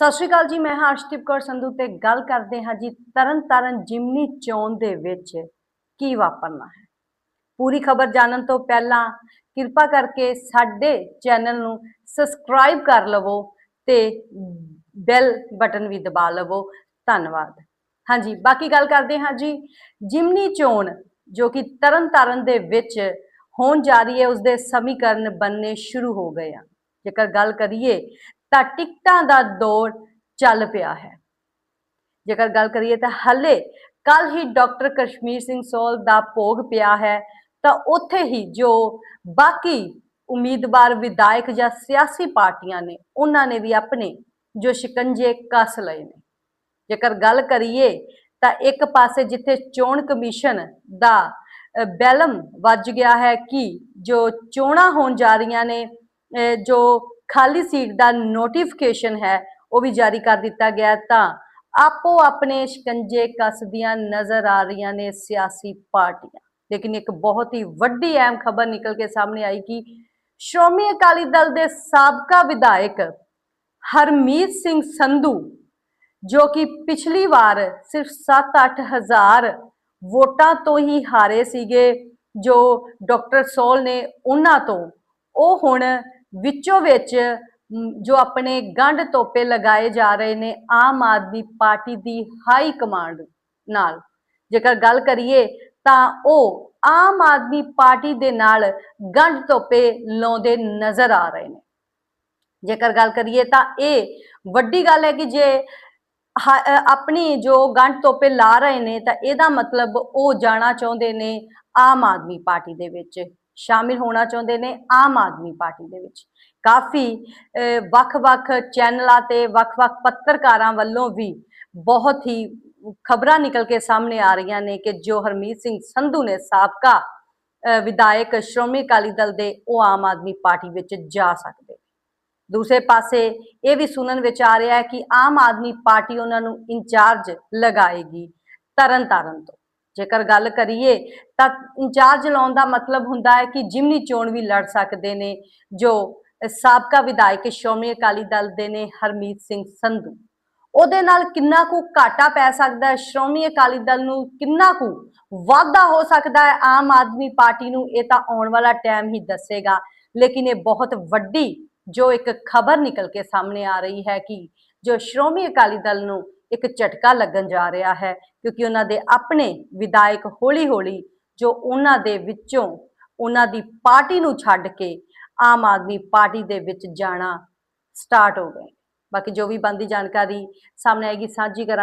ਸਤਿ ਸ਼੍ਰੀ ਅਕਾਲ ਜੀ, ਮੈਂ ਹਾਂ ਅਰਸ਼ਦੀਪ ਕੌਰ ਸੰਧੂ ਤੇ ਗੱਲ ਕਰਦੇ ਹਾਂ ਜੀ ਤਰਨ ਤਰਨਤਾਰਨ ਜਿਮਨੀ ਚੋਣ ਦੇ ਵਿੱਚ ਕੀ ਵਾਪਰਨਾ ਹੈ। ਪੂਰੀ ਖਬਰ ਜਾਣਨ ਤੋਂ ਪਹਿਲਾਂ ਕਿਰਪਾ ਕਰਕੇ ਸਾਡੇ ਚੈਨਲ ਨੂੰ ਸਬਸਕ੍ਰਾਈਬ ਕਰ ਲਵੋ ਤੇ ਬੈਲ ਬਟਨ ਵੀ ਦਬਾ ਲਵੋ। ਧੰਨਵਾਦ। ਹਾਂਜੀ, ਬਾਕੀ ਗੱਲ ਕਰਦੇ ਹਾਂ ਜੀ। ਜਿਮਨੀ ਚੋਣ ਜੋ ਕਿ ਤਰਨ ਤਰਨਤਾਰਨ ਦੇ ਵਿੱਚ ਹੋਣ ਜਾ ਰਹੀ ਹੈ ਉਸ ਦੇ ਸਮੀਕਰਨ ਬੰਨੇ ਸ਼ੁਰੂ ਹੋ ਗਏ ਆ। ਜੇਕਰ ਗੱਲ ਕਰੀਏ ਤਾਂ ਟਿਕਟਾਂ ਦਾ ਦੌਰ ਚੱਲ ਪਿਆ ਹੈ। ਜੇਕਰ ਗੱਲ ਕਰੀਏ ਤਾਂ ਹਲੇ ਕੱਲ ਹੀ ਡਾਕਟਰ ਕਸ਼ਮੀਰ ਸਿੰਘ ਸੋਲ ਦਾ ਭੋਗ ਪਿਆ ਹੈ, ਤਾਂ ਉੱਥੇ ਹੀ ਜੋ ਬਾਕੀ ਉਮੀਦਵਾਰ, ਵਿਧਾਇਕ ਜਾਂ ਸਿਆਸੀ ਪਾਰਟੀਆਂ ਨੇ, ਉਹਨਾਂ ਨੇ ਵੀ ਆਪਣੇ ਜੋ ਸ਼ਿਕੰਜੇ ਕੱਸ ਲਏ ਨੇ। ਜੇਕਰ ਗੱਲ ਕਰੀਏ ਤਾਂ ਇੱਕ ਪਾਸੇ ਜਿੱਥੇ ਚੋਣ ਕਮਿਸ਼ਨ ਦਾ ਬੈਲਮ ਵੱਜ ਗਿਆ ਹੈ ਕਿ ਜੋ ਚੋਣਾਂ ਹੋਣ ਜਾ ਰਹੀਆਂ ਨੇ ਜੋ ਖਾਲੀ ਸੀਟ ਦਾ ਨੋਟੀਫਿਕੇਸ਼ਨ ਹੈ, ਉਹ ਵੀ ਜਾਰੀ ਕਰ ਦਿੱਤਾ ਗਿਆ ਤਾਂ ਆਪੋ ਆਪਣੇ ਸ਼ਿਕੰਜੇ ਕੱਸਦੀਆਂ ਨਜ਼ਰ ਆ ਰਹੀਆਂ ਨੇ ਸਿਆਸੀ ਪਾਰਟੀਆਂ। ਲੇਕਿਨ ਇੱਕ ਬਹੁਤ ਹੀ ਵੱਡੀ ਅਹਿਮ ਖਬਰ ਨਿਕਲ ਕੇ ਸਾਹਮਣੇ ਆਈ ਕਿ ਸ਼੍ਰੋਮਣੀ ਅਕਾਲੀ ਦਲ ਦੇ ਸਾਬਕਾ ਵਿਧਾਇਕ ਹਰਮੀਤ ਸਿੰਘ ਸੰਧੂ, ਜੋ ਕਿ ਪਿਛਲੀ ਵਾਰ ਸਿਰਫ 7-8 ਹਜ਼ਾਰ ਵੋਟਾਂ ਤੋਂ ਹੀ ਹਾਰੇ ਸੀਗੇ, ਜੋ ਡਾਕਟਰ ਸੋਲ ਨੇ ਉਹਨਾਂ ਤੋਂ, ਉਹ ਹੁਣ ਵਿੱਚੋਂ ਵਿੱਚ ਜੋ ਆਪਣੇ ਗੰਢ ਤੋਪੇ ਲਗਾਏ ਜਾ ਰਹੇ ਨੇ ਆਮ ਆਦਮੀ ਪਾਰਟੀ ਦੀ ਹਾਈ ਕਮਾਂਡ ਨਾਲ। ਜੇਕਰ ਗੱਲ ਕਰੀਏ ਤਾਂ ਉਹ ਆਮ ਆਦਮੀ ਪਾਰਟੀ ਦੇ ਨਾਲ ਗੰਢ ਤੋਪੇ ਲਾਉਂਦੇ ਨਜ਼ਰ ਆ ਰਹੇ ਨੇ। ਜੇਕਰ ਗੱਲ ਕਰੀਏ ਤਾਂ ਇਹ ਵੱਡੀ ਗੱਲ ਹੈ ਕਿ ਜੇ ਹਾ- ਆਪਣੀ ਜੋ ਗੰਢ ਤੋਪੇ ਲਾ ਰਹੇ ਨੇ ਤਾਂ ਇਹਦਾ ਮਤਲਬ ਉਹ ਜਾਣਾ ਚਾਹੁੰਦੇ ਨੇ ਆਮ ਆਦਮੀ ਪਾਰਟੀ ਦੇ ਵਿੱਚ। ਸ਼ਾਮਿਲ ਹੋਣਾ ਚਾਹੁੰਦੇ ਨੇ ਆਮ ਆਦਮੀ ਪਾਰਟੀ ਦੇ ਵਿੱਚ। ਕਾਫੀ ਵੱਖ-ਵੱਖ ਚੈਨਲਾਂ ਤੇ ਵੱਖ-ਵੱਖ ਪੱਤਰਕਾਰਾਂ ਵੱਲੋਂ ਵੀ ਬਹੁਤ ਹੀ ਖਬਰਾਂ ਨਿਕਲ ਕੇ ਸਾਹਮਣੇ ਆ ਰਹੀਆਂ ਨੇ ਕਿ ਜੋ ਹਰਮੀਤ ਸਿੰਘ ਸੰਧੂ ਨੇ ਸਾਬਕਾ ਵਿਧਾਇਕ ਸ਼੍ਰੋਮਣੀ ਅਕਾਲੀ ਦਲ ਦੇ ਉਹ ਆਮ ਆਦਮੀ ਪਾਰਟੀ ਵਿੱਚ ਜਾ ਸਕਦੇ ਦੂਸਰੇ ਪਾਸੇ ਇਹ ਵੀ ਸੁਣਨ ਵਿੱਚ ਆ ਰਿਹਾ ਹੈ ਕਿ ਆਮ ਆਦਮੀ ਪਾਰਟੀ ਉਹਨਾਂ ਨੂੰ ਇੰਚਾਰਜ ਲਗਾਏਗੀ ਤਰਨ ਤਾਰਨ ਤੋਂ। ਜੇਕਰ ਗੱਲ ਕਰੀਏ ਤਾਂ ਇੰਚਾਰਜ ਲਾਉਣ ਦਾ ਮਤਲਬ ਹੁੰਦਾ ਹੈ ਕਿ ਜਿਮਨੀ ਚੋਣ ਵੀ ਲੜ ਸਕਦੇ ਨੇ, ਜੋ ਸਾਬਕਾ ਵਿਧਾਇਕ ਸ਼੍ਰੋਮਣੀ ਅਕਾਲੀ ਦਲ ਦੇ ਨੇ ਹਰਮੀਤ ਸਿੰਘ ਸੰਧੂ। ਉਹਦੇ ਨਾਲ ਕਿੰਨਾ ਕੁ ਘਾਟਾ ਪੈ ਸਕਦਾ ਹੈ? ਸ਼੍ਰੋਮਣੀ ਅਕਾਲੀ ਦਲ ਨੂੰ ਕਿੰਨਾ ਕੁ ਵਾਧਾ ਹੋ ਸਕਦਾ ਹੈ? ਆਮ ਆਦਮੀ ਪਾਰਟੀ ਨੂੰ ਇਹ ਤਾਂ ਆਉਣ ਵਾਲਾ ਟਾਈਮ ਹੀ ਦੱਸੇਗਾ, ਲੇਕਿਨ ਇਹ ਬਹੁਤ ਵੱਡੀ ਜੋ ਇੱਕ ਖਬਰ ਨਿਕਲ ਕੇ ਸਾਹਮਣੇ ਆ ਰਹੀ ਹੈ ਕਿ ਜੋ ਸ਼੍ਰੋਮਣੀ ਅਕਾਲੀ ਦਲ ਨੂੰ ਇੱਕ ਝਟਕਾ ਲੱਗਣ ਜਾ ਰਿਹਾ ਹੈ, ਕਿਉਂਕਿ ਉਹਨਾਂ ਦੇ ਆਪਣੇ ਵਿਧਾਇਕ ਹੌਲੀ-ਹੌਲੀ ਜੋ ਉਹਨਾਂ ਦੇ ਵਿੱਚੋਂ ਉਹਨਾਂ ਦੀ ਪਾਰਟੀ ਨੂੰ ਛੱਡ ਕੇ ਆਮ ਆਦਮੀ ਪਾਰਟੀ ਦੇ ਵਿੱਚ ਜਾਣਾ ਸਟਾਰਟ ਹੋ ਗਏ। ਬਾਕੀ ਜੋ ਵੀ ਬੰਦੀ ਜਾਣਕਾਰੀ ਸਾਹਮਣੇ ਆਏਗੀ, ਸਾਂਝੀ ਕਰਾਂਗੇ।